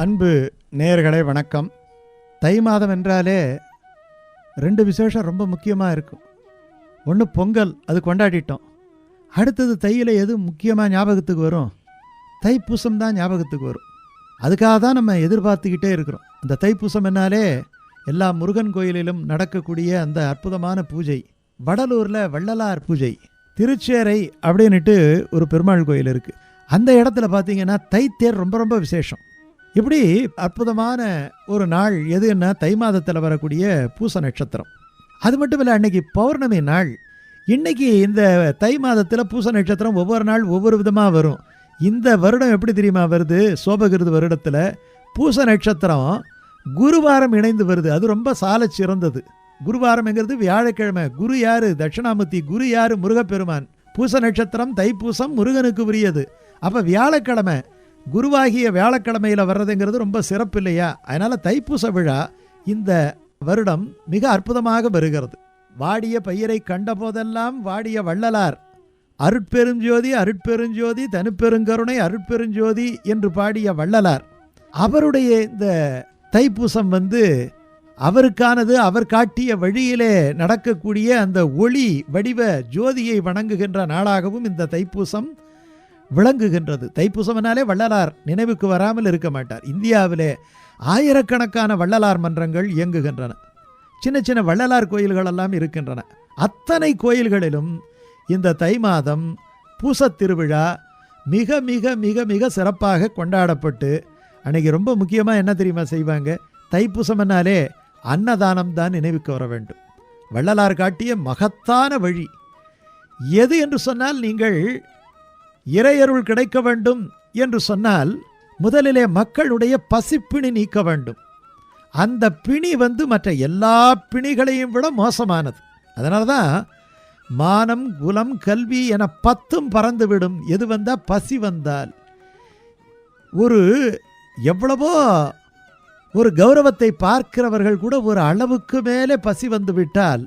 அன்பு நேயர்களே வணக்கம். தை மாதம் என்றாலே ரெண்டு விசேஷம் ரொம்ப முக்கியமாக இருக்கும். ஒன்று பொங்கல் அது கொண்டாடிட்டோம். அடுத்தது தையில் எது முக்கியமாக ஞாபகத்துக்கு வரும்? தைப்பூசம் தான் ஞாபகத்துக்கு வரும். அதுக்காக தான் நம்ம எதிர்பார்த்துக்கிட்டே இருக்கிறோம். இந்த தைப்பூசம் என்னாலே எல்லா முருகன் கோயிலிலும் நடக்கக்கூடிய அந்த அற்புதமான பூஜை வடலூரில் வள்ளலார் பூஜை திருச்சேரை அப்படின்ட்டு ஒரு பெருமாள் கோயில் இருக்குது அந்த இடத்துல பார்த்தீங்கன்னா தைத்தேர் ரொம்ப ரொம்ப விசேஷம். இப்படி அற்புதமான ஒரு நாள் எதுன்னா தை மாதத்தில் வரக்கூடிய பூச நட்சத்திரம். அது மட்டும் இல்லை அன்னைக்கு பௌர்ணமி நாள். இன்னைக்கு இந்த தை மாதத்தில் பூச நட்சத்திரம் ஒவ்வொரு நாள் ஒவ்வொரு விதமாக வரும். இந்த வருடம் எப்படி தெரியுமா வருது? சோபகிருது வருடத்தில் பூச நட்சத்திரம் குருவாரம் இணைந்து வருது. அது ரொம்ப சால சிறந்தது. குருவாரம்ங்கிறது வியாழக்கிழமை. குரு யாரு? தட்சிணாமூர்த்தி. குரு யாரு? முருகப்பெருமான். பூச நட்சத்திரம் தைப்பூசம் முருகனுக்கு உரியது. அப்போ வியாழக்கிழமை குருவாகிய வியாழக்கிழமையில் வர்றதுங்கிறது ரொம்ப சிறப்பு இல்லையா? அதனால் தைப்பூச விழா இந்த வருடம் மிக அற்புதமாக வருகிறது. வாடிய பயிரை கண்டபோதெல்லாம் வாடிய வள்ளலார் அருட்பெருஞ்சோதி அருட்பெருஞ்சோதி தனுப்பெருங்கருணை அருட்பெருஞ்சோதி என்று பாடிய வள்ளலார் அவருடைய இந்த தைப்பூசம் வந்து அவருக்கானது அவர் காட்டிய வழியிலே நடக்கக்கூடிய அந்த ஒளி வடிவ ஜோதியை வணங்குகின்ற நாளாகவும் இந்த தைப்பூசம் விளங்குகின்றது. தைப்பூசம்னாலே வள்ளலார் நினைவுக்கு வராமல் இருக்க மாட்டார். இந்தியாவிலே ஆயிரக்கணக்கான வள்ளலார் மன்றங்கள் இயங்குகின்றன. சின்ன சின்ன வள்ளலார் கோயில்கள் எல்லாம் இருக்கின்றன. அத்தனை கோயில்களிலும் இந்த தை மாதம் பூசத் திருவிழா மிக மிக மிக மிக சிறப்பாக கொண்டாடப்பட்டு அன்னைக்கு ரொம்ப முக்கியமாக என்ன தெரியுமா செய்வாங்க? தைப்பூசம்னாலே அன்னதானம் தான் நினைவுக்கு வர வேண்டும். வள்ளலார் காட்டிய மகத்தான வழி. எது என்று சொன்னால் நீங்கள் இறையருள் கிடைக்க வேண்டும் என்று சொன்னால் முதலிலே மக்களுடைய பசிப்பிணி நீக்க வேண்டும். அந்த பிணி வந்து மற்ற எல்லா பிணிகளையும் விட மோசமானது. அதனால தான் மானம் குலம் கல்வி என பத்தும் பறந்துவிடும். எது வந்தால் பசி வந்தால். ஒரு எவ்வளவோ ஒரு கௌரவத்தை பார்க்கிறவர்கள் கூட ஒரு அளவுக்கு மேலே பசி வந்துவிட்டால்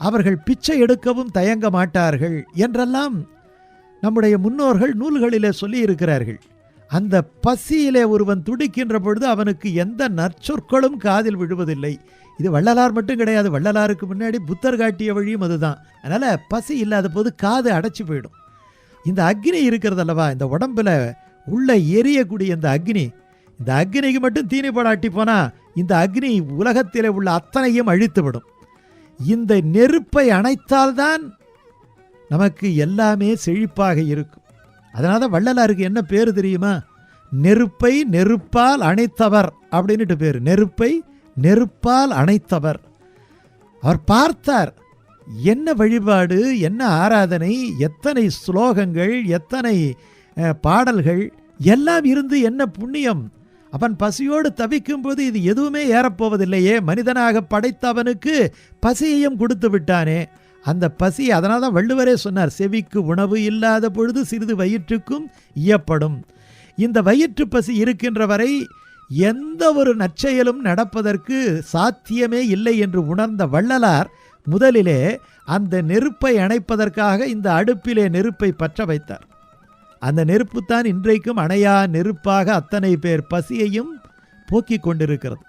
அவர்கள் பிச்சை எடுக்கவும் தயங்க மாட்டார்கள் என்றெல்லாம் நம்முடைய முன்னோர்கள் நூல்களிலே சொல்லி இருக்கிறார்கள் அந்த பசியிலே ஒருவன் துடிக்கின்ற பொழுது அவனுக்கு எந்த நற்சொற்களும் காதில் விழுவதில்லை. இது வள்ளலார் மட்டும் கிடையாது வள்ளலாருக்கு முன்னாடி புத்தர் காட்டிய வழியும் அதுதான். அதனால் பசி இல்லாத போது காது அடைச்சி போயிடும். இந்த அக்னி இருக்கிறது அல்லவா? இந்த உடம்பில் உள்ள எரியக்கூடிய இந்த அக்னி. இந்த அக்னிக்கு மட்டும் தீனி போடாட்டி போனால் இந்த அக்னி உலகத்திலே உள்ள அத்தனையும் அழித்து விடும் இந்த நெருப்பை அணைத்தால்தான் நமக்கு எல்லாமே செழிப்பாக இருக்கும். அதனால தான் வள்ளலாருக்கு என்ன பேர் தெரியுமா? நெருப்பை நெருப்பால் அணைத்தவர் அப்படின்ட்டு பேர். நெருப்பை நெருப்பால் அணைத்தவர். அவர் பார்த்தார் என்ன வழிபாடு என்ன ஆராதனை எத்தனை ஸ்லோகங்கள் எத்தனை பாடல்கள் எல்லாம் இருந்து என்ன புண்ணியம்? அவன் பசியோடு தவிக்கும்போது இது எதுவுமே ஏறப்போவதில்லையே. மனிதனாக படைத்தவனுக்கு பசியையும் கொடுத்து விட்டானே. அந்த பசி அதனால் தான் வள்ளுவரே சொன்னார் செவிக்கு உணவு இல்லாத பொழுது சிறிது வயிற்றுக்கும் இயப்படும். இந்த வயிற்று பசி இருக்கின்ற வரை எந்த ஒரு நற்செயலும் நடப்பதற்கு சாத்தியமே இல்லை என்று உணர்ந்த வள்ளலார் முதலிலே அந்த நெருப்பை அணைப்பதற்காக இந்த அடுப்பிலே நெருப்பை பற்ற வைத்தார். அந்த நெருப்புத்தான் இன்றைக்கும் அணையா நெருப்பாக அத்தனை பேர் பசியையும் போக்கிக் கொண்டிருக்கிறது.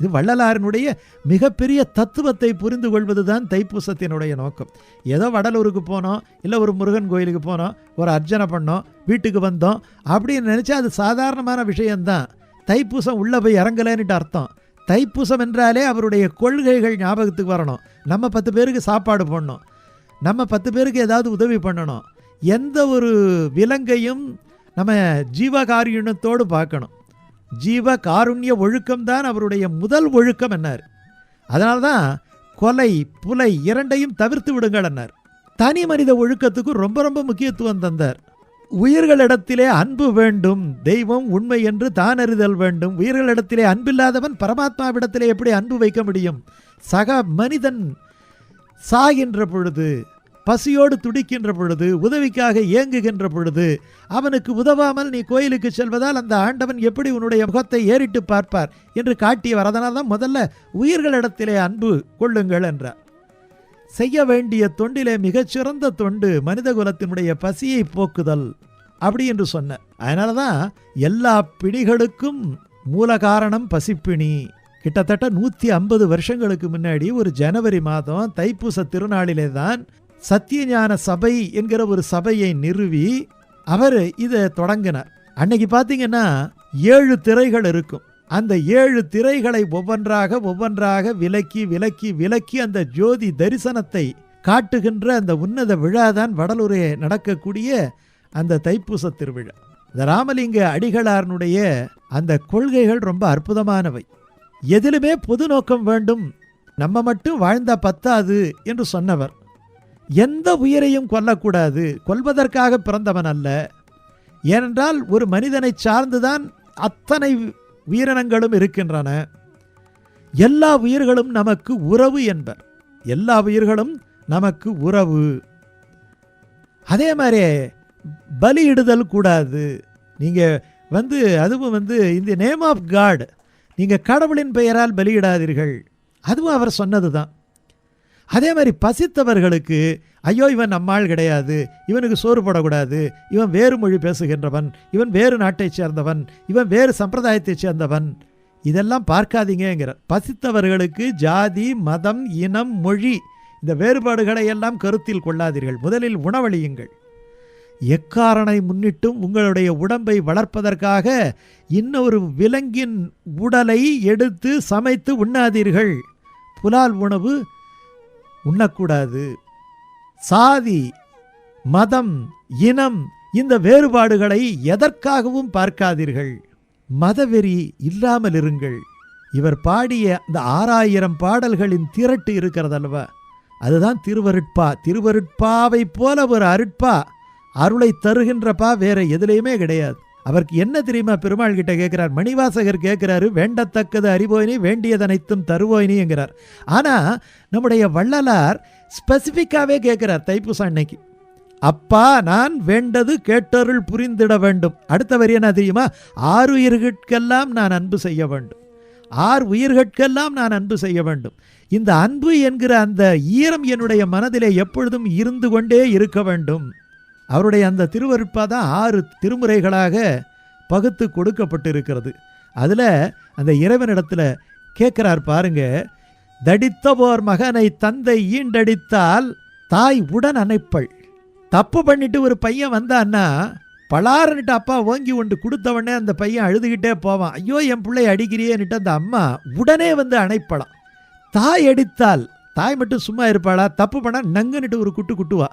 இது வள்ளலாரினுடைய மிகப்பெரிய தத்துவத்தை புரிந்து கொள்வதுதான் தைப்பூசத்தினுடைய நோக்கம். ஏதோ வடலூருக்கு போனோம் இல்லை ஒரு முருகன் கோயிலுக்கு போனோம் ஒரு அர்ச்சனை பண்ணோம் வீட்டுக்கு வந்தோம் அப்படின்னு நினச்சா அது சாதாரணமான விஷயம்தான். தைப்பூசம் உள்ளே போய் இறங்கலைன்னுட்டு அர்த்தம். தைப்பூசம் என்றாலே அவருடைய கொள்கைகள் ஞாபகத்துக்கு வரணும். நம்ம பத்து பேருக்கு சாப்பாடு போடணும். நம்ம பத்து பேருக்கு ஏதாவது உதவி பண்ணணும். எந்த ஒரு விலங்கையும் நம்ம ஜீவகாரியணத்தோடு பார்க்கணும். ஜீவ காருண்ய ஒழுக்கம்தான் அவருடைய முதல் ஒழுக்கம் என்னார். அதனால்தான் கொலை புலை இரண்டையும் தவிர்த்து விடுங்கள் என்னார். தனி மனித ஒழுக்கத்துக்கு ரொம்ப ரொம்ப முக்கியத்துவம் தந்தார். உயிர்களிடத்திலே அன்பு வேண்டும் தெய்வம் உண்மை என்று தான் அறிதல் வேண்டும். உயிர்களிடத்திலே அன்பில்லாதவன் பரமாத்மாவிடத்திலே எப்படி அன்பு வைக்க முடியும்? சக மனிதன் சாகின்ற பொழுது பசியோடு துடிக்கின்ற பொழுது உதவிக்காக ஏங்குகின்ற பொழுது அவனுக்கு உதவாமல் நீ கோயிலுக்கு செல்வதால் அந்த ஆண்டவன் எப்படி உன்னுடைய முகத்தை ஏறிட்டு பார்ப்பார் என்று காட்டியவர். அதனால் தான் முதல்ல உயிர்களிடத்திலே அன்பு கொள்ளுங்கள் என்றார். செய்ய வேண்டிய தொண்டிலே மிகச்சிறந்த தொண்டு மனித குலத்தினுடைய பசியை போக்குதல் அப்படி என்று சொன்ன அதனால தான் எல்லா பிணிகளுக்கும் மூல காரணம் பசிப்பிணி. கிட்டத்தட்ட நூற்றி ஐம்பது வருஷங்களுக்கு முன்னாடி ஒரு ஜனவரி மாதம் தைப்பூச திருநாளிலே தான் சத்தியஞான சபை என்கிற ஒரு சபையை நிறுவி அவர் இதை தொடங்கினார். அன்னைக்கு பார்த்தீங்கன்னா ஏழு திரைகள் இருக்கும். அந்த ஏழு திரைகளை ஒவ்வொன்றாக ஒவ்வொன்றாக விலக்கி விலக்கி விலக்கி அந்த ஜோதி தரிசனத்தை காட்டுகின்ற அந்த உன்னத விழாதான் வடலூரே நடக்கக்கூடிய அந்த தைப்பூச திருவிழா. இந்த ராமலிங்க அடிகளாரனுடைய அந்த கொள்கைகள் ரொம்ப அற்புதமானவை. எதிலுமே பொது நோக்கம் வேண்டும். நம்ம மட்டும் வாழ்ந்தா பத்தாது என்று சொன்னவர். எந்த உயிரையும் கொல்லக்கூடாது. கொல்வதற்காக பிறந்தவன் அல்ல. ஏனென்றால் ஒரு மனிதனை சார்ந்துதான் அத்தனை உயிரினங்களும் இருக்கின்றன. எல்லா உயிர்களும் நமக்கு உறவு என்பர். எல்லா உயிர்களும் நமக்கு உறவு. அதே மாதிரி பலியிடுதல் கூடாது. நீங்கள் வந்து அதுவும் வந்து இந்த நேம் ஆஃப் காட் நீங்கள் கடவுளின் பெயரால் பலியிடாதீர்கள். அதுவும் அவர் சொன்னது தான் அதே மாதிரி பசித்தவர்களுக்கு ஐயோ இவன் நம்மாள் கிடையாது. இவனுக்கு சோறு போடக்கூடாது. இவன் வேறு மொழி பேசுகின்றவன். இவன் வேறு நாட்டைச் சேர்ந்தவன். இவன் வேறு சம்பிரதாயத்தைச் சேர்ந்தவன். இதெல்லாம் பார்க்காதீங்கிறார் பசித்தவர்களுக்கு ஜாதி மதம் இனம் மொழி இந்த வேறுபாடுகளை எல்லாம் கருத்தில் கொள்ளாதீர்கள். முதலில் உணவளியுங்கள். எக்காரனை முன்னிட்டும் உங்களுடைய உடம்பை வளர்ப்பதற்காக இன்னொரு விலங்கின் உடலை எடுத்து சமைத்து உண்ணாதீர்கள். புலால் உணவு உண்ணக்கூடாது. சாதி மதம் இனம் இந்த வேறுபாடுகளை எதற்காகவும் பார்க்காதீர்கள். மதவெறி இல்லாமல் இருங்கள். இவர் பாடிய அந்த ஆறாயிரம் பாடல்களின் திரட்டு இருக்கிறதல்வா அதுதான் திருவருட்பா. திருவருட்பாவை போல ஒரு அருட்பா அருளை தருகின்றப்பா வேற எதுலேயுமே கிடையாது. அவருக்கு என்ன தெரியுமா? பெருமாள் கிட்ட கேட்கிறார் மணிவாசகர் கேட்கிறாரு வேண்டத்தக்கது அறிவோயினி வேண்டியதனைத்தும் தருவோயினிங்கிறார் ஆனால் நம்முடைய வள்ளலார் ஸ்பெசிஃபிக்காகவே கேட்குறார் தைப்பூசம் அன்னைக்கு. அப்பா நான் வேண்டது கேட்டருள் புரிந்திட வேண்டும். அடுத்த வரி என்ன தெரியுமா? ஆறு உயிர்கட்கெல்லாம் நான் அன்பு செய்ய வேண்டும். ஆறு உயிர்கட்கெல்லாம் நான் அன்பு செய்ய வேண்டும். இந்த அன்பு என்கிற அந்த ஈரம் என்னுடைய மனதிலே எப்பொழுதும் இருந்து கொண்டே இருக்க வேண்டும். அவருடைய அந்த திருவருட்பா தான் ஆறு திருமுறைகளாக பகுத்து கொடுக்கப்பட்டிருக்கிறது. அதில் அந்த இறைவனிடத்தில் கேட்குறார் பாருங்க தடித்தவோர் மகனை தந்தை ஈண்டடித்தால் தாய் உடன் அணைப்பள். தப்பு பண்ணிட்டு ஒரு பையன் வந்தான்னா பலாருன்னுட்டு அப்பா ஓங்கி ஒன்று கொடுத்தவொடனே அந்த பையன் அழுதுகிட்டே போவான். ஐயோ என் பிள்ளை அடிக்கிறியேன்னுட்டு அந்த அம்மா உடனே வந்து அணைப்பலாம் தாய் அடித்தால் தாய் மட்டும் சும்மா இருப்பாளா? தப்பு பண்ணால் நங்குன்னுட்டு ஒரு குட்டு குட்டுவா.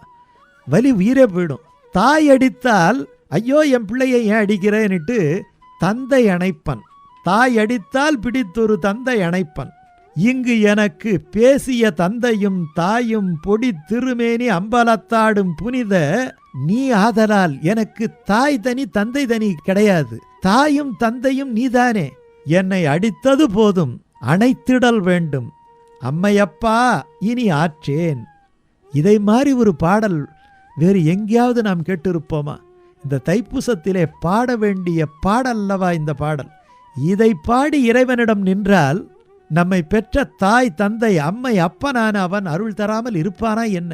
வலி உயிரே போயிடும். தாய் அடித்தால் ஐயோ என் பிள்ளையை ஏன் அடிக்கிறேன்னுட்டு தந்தை அணைப்பன். தாய் அடித்தால் பிடித்தொரு தந்தை அணைப்பன். இங்கு எனக்கு பேசிய தந்தையும் தாயும் பொடி திருமேனி அம்பலத்தாடும் புனித நீ ஆதலால் எனக்கு தாய் தனி தந்தை தனி கிடையாது. தாயும் தந்தையும் நீதானே. என்னை அடித்தது போதும் அணைத்திடல் வேண்டும். அம்மையப்பா இனி ஆற்றேன். இதை மாதிரி ஒரு பாடல் வேறு எங்கேயாவது நாம் கேட்டிருப்போமா? இந்த தைப்பூசத்திலே பாட வேண்டிய பாடல்லவா இந்த பாடல்? இதை பாடி இறைவனிடம் நின்றால் நம்மை பெற்ற தாய் தந்தை அம்மை அப்பனான அவன் அருள் தராமல் இருப்பானா என்ன?